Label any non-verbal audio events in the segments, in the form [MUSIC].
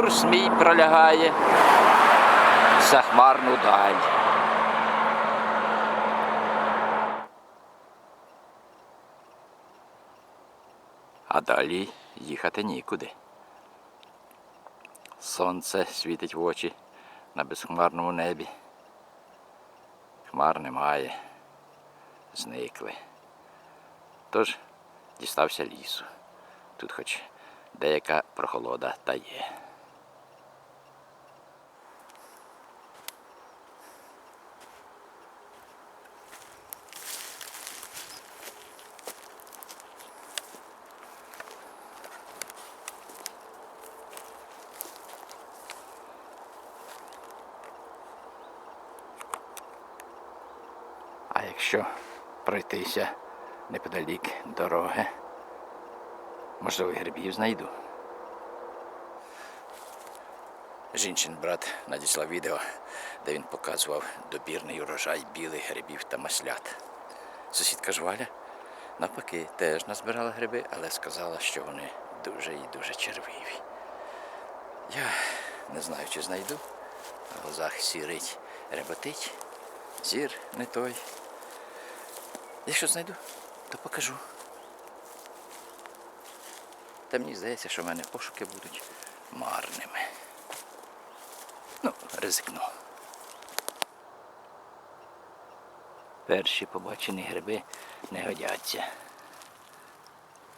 курс мій пролягає за хмарну даль. А далі їхати нікуди. Сонце світить в очі на безхмарному небі. Хмар немає, зникли. Тож дістався лісу. Тут хоч деяка прохолода та є. Якщо пройтися неподалік дороги, можливо, грибів знайду. Жінчин брат надіслав відео, де він показував добірний урожай білих грибів та маслят. Сусідка Жваля навпаки теж назбирала гриби, але сказала, що вони дуже і дуже червиві. Я не знаю, чи знайду. В глазах сірить реботить, зір не той. Якщо знайду, то покажу. Та мені здається, що в мене пошуки будуть марними. Ну, ризикну. Перші побачені гриби не годяться.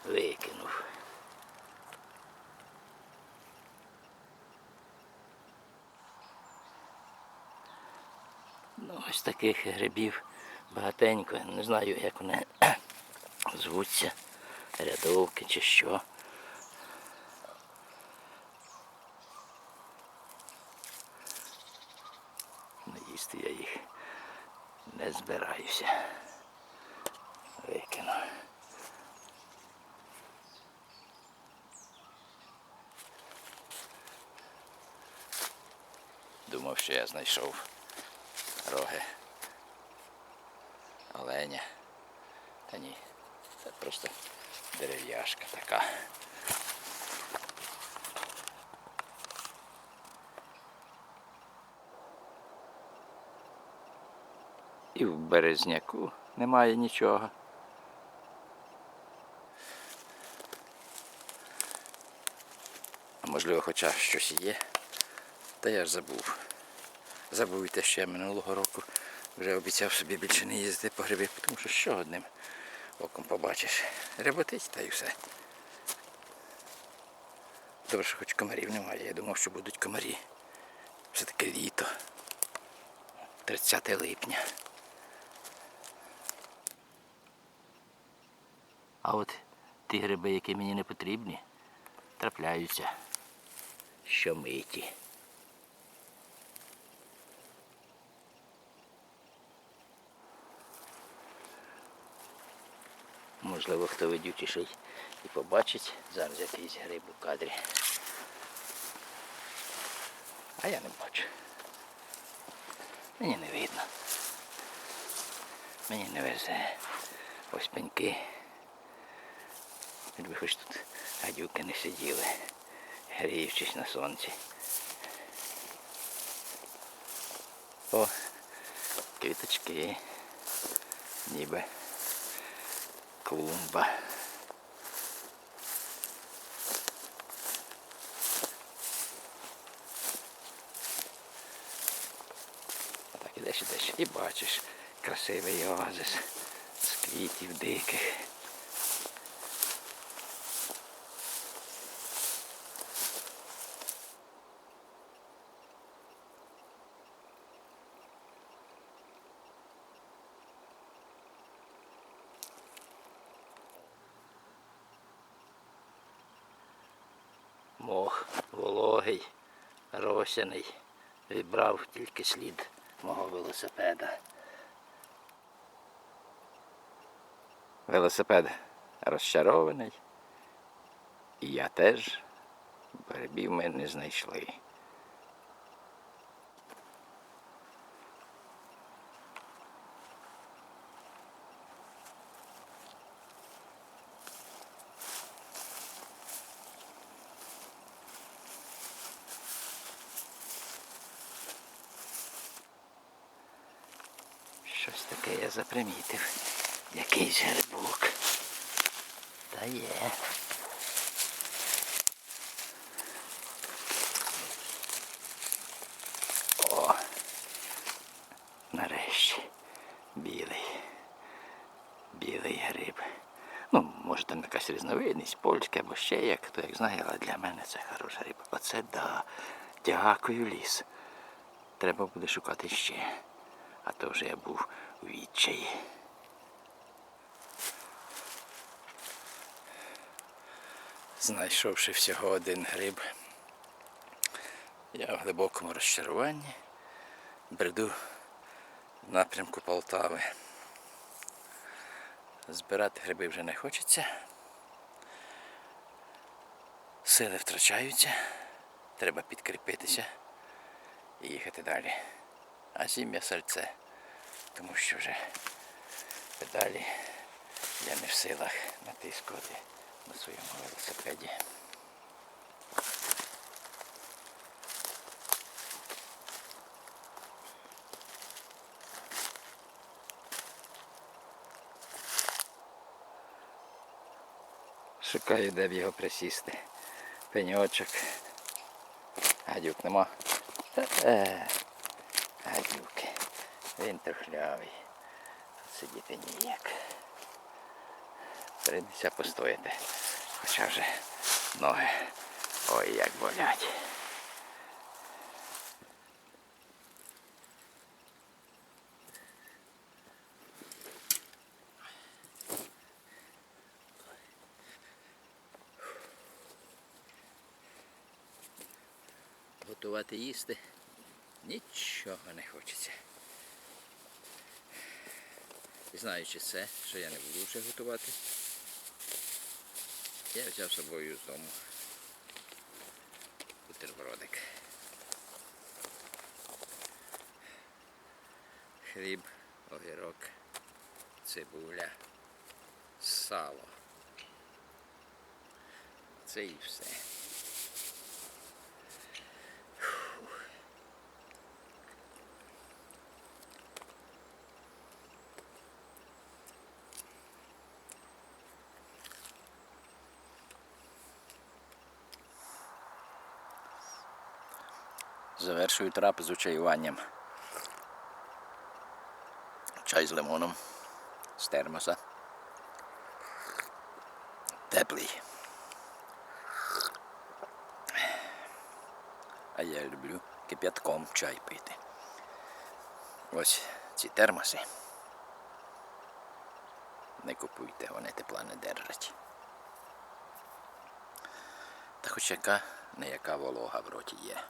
Викинув. Ну, ось таких грибів багатенько. Не знаю, як вони [CLEARS THROAT] звуться, рядовки чи що. Їсти я їх не збираюся. Викину. Думав, що я знайшов роги оленя. Та ні, це просто дерев'яшка така. І в березняку немає нічого. А можливо, хоча щось є. Та я ж забув. Забув і те, що я минулого року вже обіцяв собі більше не їздити по гриби, тому що що одним оком побачиш. Реботить та й все. Добре, що хоч комарів немає. Я думав, що будуть комарі. Все-таки літо. 30 липня. А от ті гриби, які мені не потрібні, трапляються щомиті. Можливо, хто видючіший і побачить зараз якийсь гриб у кадрі. А я не бачу. Мені не видно. Мені не везе. Ось пеньки. Якби хоч тут гадюки не сиділи, гріючись на сонці. О, квіточки. Ніби Pomba. Tá deixa, deixa. E bate as e o críticos, Мох вологий, росяний. Відбрав тільки слід мого велосипеда. Велосипед розчарований. І я теж грибів ми не знайшли. Таке я запримітив. Якийсь грибок. Та є. О, нарешті. Білий. Білий гриб. Ну, може там якась різновидність, польська або ще як, хто як знає, але для мене це хороший гриб. Оце да. Дякую, ліс. Треба буде шукати ще. А то вже я був у відчаї. Знайшовши всього один гриб, я в глибокому розчаруванні бреду в напрямку Полтави. Збирати гриби вже не хочеться. Сили втрачаються. Треба підкріпитися і їхати далі. А сім'я сальце, тому що вже педалі я не в силах натискувати на своєму велосипеді. Шукаю, де б його присісти. Пеньочок. Гадюк нема. Е, гадюки. Він трухлявий. Сидіти ніяк. Прийдеться постояти. Хоча вже ноги. Ой, як болять. Готувати їсти нічого не хочеться. І Знаючи це, що я не буду вже готувати, я взяв з собою з дому бутербродик. Хліб, огірок, цибуля, сало. Це і все. Завершую трапезу чаюванням. Чай з лимоном з термоса. Теплий. А я люблю кип'ятком чай пити. Ось ці термоси. Не купуйте, вони тепла не держать. Та хоч яка не яка волога в роті є.